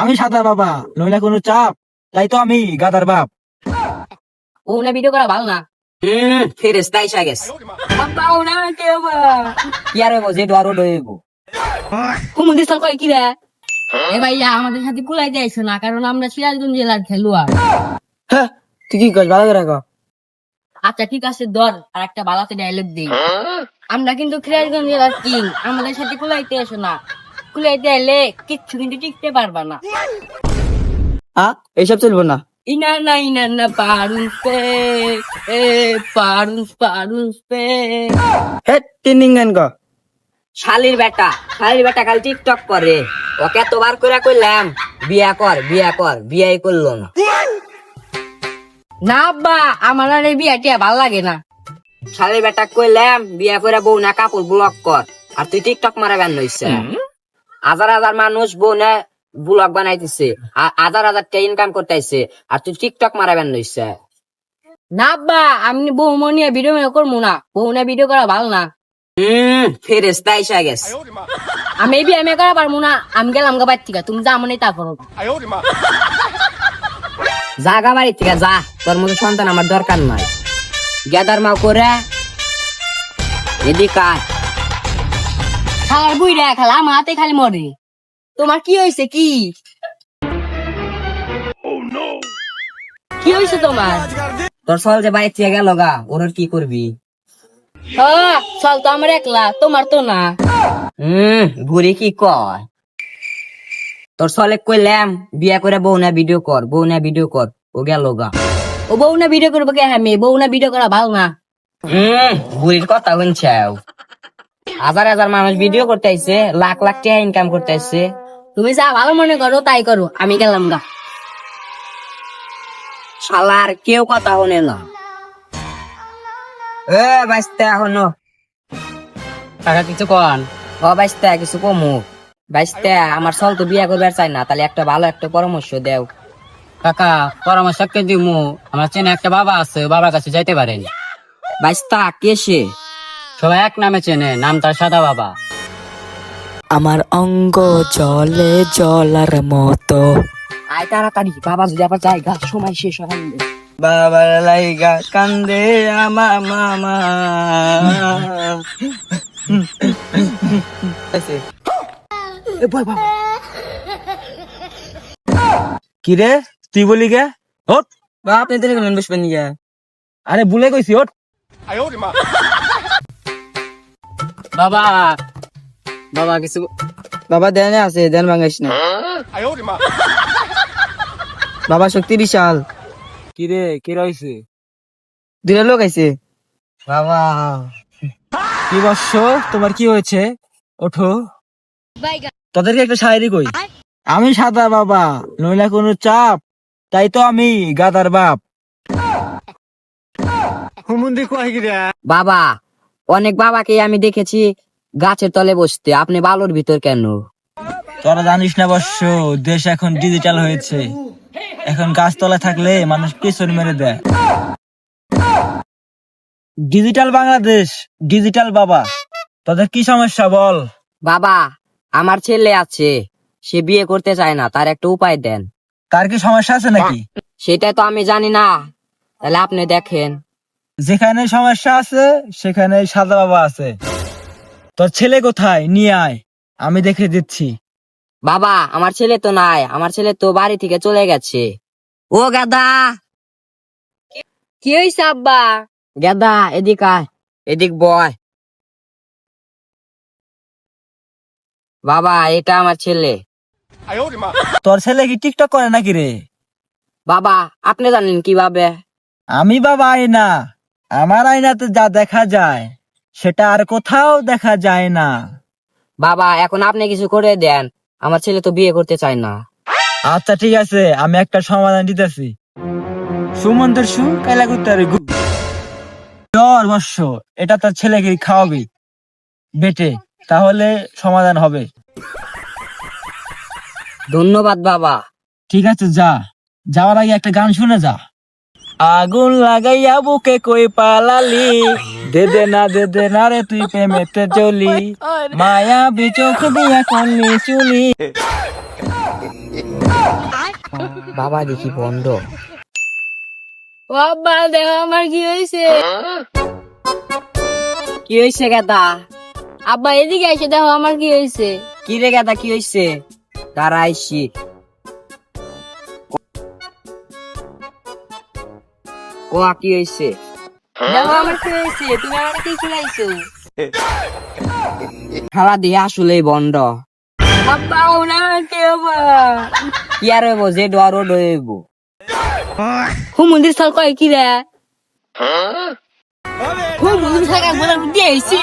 আমি সাদা বাবা নইলে কোনো চাপ। তাই তো আমি গাদার বাপ। una video kara bal na. হুম ফেরেস্তা এসে গেছে। Papa una ke ba. কি আর হইবো যে আরও ডইব কুমুদি সল কই কি রে? এ ভাইয়া আমাদের সাথে কুলাই যাইছো না কারণ আমরা সিরাজগঞ্জ জেলার খেলোয়াড়। হ্যাঁ তুই কি কস ভালো করে কর আচ্ছা ঠিক আছে ধর আর একটা বালাতে ডায়লগ দিই। আমরা কিন্তু সিরাজগঞ্জ জেলার কিং? আমাদের সাথে কুলাইতে এসো না। কুলাইতে এলে কিচ্ছু কিন্তু টিকতে পারবা না। হ্যাঁ এইসব চলবো না। Ina na ina na parang pe. Eh, parang parang pe. হে তিন গান গ। শালির বেটা শালির বেটা খালি টিকটক করে। ওকে এতবার করে কইলাম বিয়া কর বিয়া কর বিয়াই করল না। না বা আমার আর এই বিয়াটিয়া ভালো লাগে না। শালির বেটা কইলাম বিয়া করে বউ না কাপড় ব্লক কর। আর তুই টিকটক মারা বেন নইছে হাজার হাজার মানুষ বউ না ব্লগ বানাইতেছে। হাজার হাজার টাকা ইনকাম করতেছে আর তুই টিকটক মারা বেন নইছে না বা আমি বউ মনিয়া ভিডিও করব না। বউ না ভিডিও করা ভালো না। হুম ফেরেস্তা এসে গেছে। আমি বিয়া মেয়ে করা পারব না। আমি গেলাম গা থেকে। তুমি যা মনে তা করো। জাগা বাড়ি থেকে, যা। তোর মতো সন্তান আমার দরকার নাই। গেদার মাও করে, এদিক আয়। খালার বুই রে খালা, আমার হাতে খালি মরে। তোমার কি হয়েছে, কি? কি হয়েছে তোমার? তোর সল যে বাড়ি থেকে গেল গা, ওর কি করবি? চল তো আমার একলা, তোমার তো না। হুম ঘুরি কি কয়? তোর সলে কইলাম বিয়া করে বউ না ভিডিও কর বউ না ভিডিও কর ও গেল গা। ও বউ না ভিডিও করব কে হ্যাঁ বউ না ভিডিও করা ভালো না। হুম ঘুরির কথা শুনছাও হাজার হাজার মানুষ ভিডিও করতে আইছে লাখ লাখ টাকা ইনকাম করতে আইছে তুমি যা ভালো মনে করো তাই করো আমি গেলাম গা। শালার কেউ কথা হনে না। এ বাইস্তে এখনও। টাকা কিছু কন? ও বাইস্তে কিছু কমু বাইস্তে আমার সল তো বিয়া করবার চাই না তাহলে একটা ভালো একটা পরামর্শ দেও কাকা পরামর্শ কে দিমু আমার চেনে একটা বাবা আছে বাবার কাছে যাইতে পারেন বাইস্তা কে সে সবাই এক নামে চেনে নাম তার সাদা বাবা আমার অঙ্গ জলে জলার মতো আয় তাড়াতাড়ি বাবা যদি আবার জায়গা সময় শেষ হয় বাবার লাইগা কান্দে আমা মামা কি রে? তুই বলি গে? ওট বা আপনি তো রেখে বসবেন নিয়ে আরে ভুলে কইছি ওট বাবা। বাবা কিছু বাবা দেন আছে দেন ভাঙাইস না। বাবা শক্তি বিশাল। কি রে কি রইছে দুটা লোক আইছে। বাবা। কি বর্ষ তোমার কি হয়েছে? ওঠো। তোদেরকে একটা শায়রি কই? আমি সাদা বাবা নইলে কোনো চাপ। তাই তো আমি গাদার বাপ। হুমুন্দি কয় গিরা বাবা অনেক বাবাকে আমি দেখেছি গাছের তলে বসতে। আপনি বালুর ভিতর কেন? তোরা জানিস না বর্ষ দেশ এখন ডিজিটাল হয়েছে। এখন গাছতলা থাকলে মানুষ পেছন মেরে দেয়। ডিজিটাল বাংলাদেশ ডিজিটাল বাবা। তোদের কি সমস্যা বল? বাবা আমার ছেলে আছে সে বিয়ে করতে চায় না তার একটা উপায় দেন। তার কি সমস্যা আছে নাকি? সেটা তো আমি জানি না। তাহলে আপনি দেখেন। যেখানে সমস্যা আছে সেখানে সাদা বাবা আছে। তোর ছেলে কোথায়? নিয়ে আয়। আমি দেখে দিচ্ছি। বাবা আমার ছেলে তো নাই। আমার ছেলে তো বাড়ি থেকে চলে গেছে। ও গাদা কি হয়েছে আব্বা? গাদা এদিক আয়। এদিক বয়। বাবা এটা আমার ছেলে। তোর ছেলে কি টিকটক করে নাকি রে? বাবা আপনি জানেন কীভাবে? আমি বাবা আয়না। আমার আয়নাতে যা দেখা যায় সেটা আর কোথাও দেখা যায় না। বাবা এখন আপনি কিছু করে দেন। আমার ছেলে তো বিয়ে করতে চায় না। আচ্ছা ঠিক আছে আমি একটা সমাধান দিতেছি। সুমন্তের সু কাইলা করতে পারে জ্বর বর্ষ এটা তোর ছেলেকে খাওয়াবি। বেটে। তাহলে সমাধান হবে। ধন্যবাদ বাবা। ঠিক আছে যা। যাওয়ার আগে একটা গান শুনে যা। আগুন লাগাইয়া বুকে কই পালালি? দে দে না দে দে না রে তুই প্রেমেতে চলি। মায়া বিচোখ দিয়া কন্নি চুলি। বাবা দেখি বন্ধ। ও আব্বা দেখো আমার কি হয়েছে কি হয়েছে গেদা? আব্বা এদিকে এসে দেখো আমার কি হয়েছে কি রে গেদা কি হয়েছে দাঁড়াইছি কোয়া কি হয়েছে দেখো আমার কি হয়েছে তুমি আমার কি খেলাইছো খেলা দিয়ে আসলেই বন্ধ। আব্বা ওনার কি হবা কি আর হইব যে ডর ও ডইব হু মন্দির সাল কয় কি রে? হু মন্দির সাল বলে দিয়েছি